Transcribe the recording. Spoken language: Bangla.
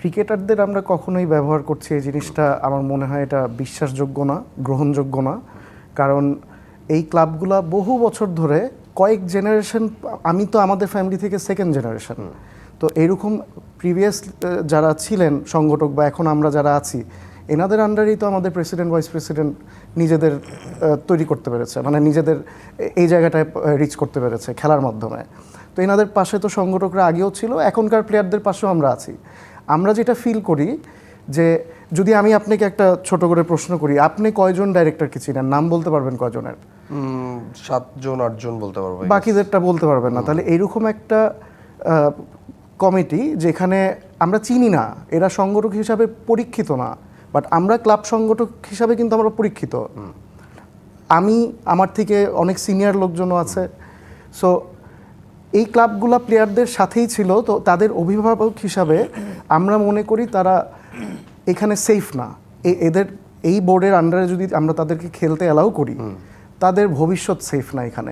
ক্রিকেটারদের আমরা কখনোই ব্যবহার করছি এই জিনিসটা আমার মনে হয় এটা বিশ্বাসযোগ্য না গ্রহণযোগ্য না। কারণ এই ক্লাবগুলা বহু বছর ধরে কয়েক জেনারেশন আমি তো আমাদের ফ্যামিলি থেকে সেকেন্ড জেনারেশন তো এরকম প্রিভিয়াস যারা ছিলেন সংগঠক বা এখন আমরা যারা আছি এনাদের আন্ডারেই তো আমাদের প্রেসিডেন্ট ভাইস প্রেসিডেন্ট নিজেদের তৈরি করতে পেরেছে। মানে নিজেদের এই জায়গাটায় রিচ করতে পেরেছে খেলার মাধ্যমে। তো এনাদের পাশে তো সংগঠকরা আগেও ছিল এখনকার প্লেয়ারদের পাশেও আমরা আছি। আমরা যেটা ফিল করি যে যদি আমি আপনাকে একটা ছোট করে প্রশ্ন করি আপনি কয়জন ডাইরেক্টরকে চিনেন? নাম বলতে পারবেন কয়জনের? সাতজন আটজন বলতে পারব বাকিদেরটা বলতে পারবেন না। তাহলে এইরকম একটা কমিটি যেখানে আমরা চিনি না এরা সংগঠক হিসাবে পরীক্ষিত না বাট আমরা ক্লাব সংগঠক হিসাবে কিন্তু আমরা পরীক্ষিত। আমি আমার থেকে অনেক সিনিয়র লোকজনও আছে। সো এই ক্লাবগুলো প্লেয়ারদের সাথেই ছিল তো তাদের অভিভাবক হিসাবে আমরা মনে করি তারা এখানে সেফ না। এ- এদের এই বোর্ডের আন্ডারে যদি আমরা তাদেরকে খেলতে অ্যালাউ করি তাদের ভবিষ্যৎ সেফ না এখানে।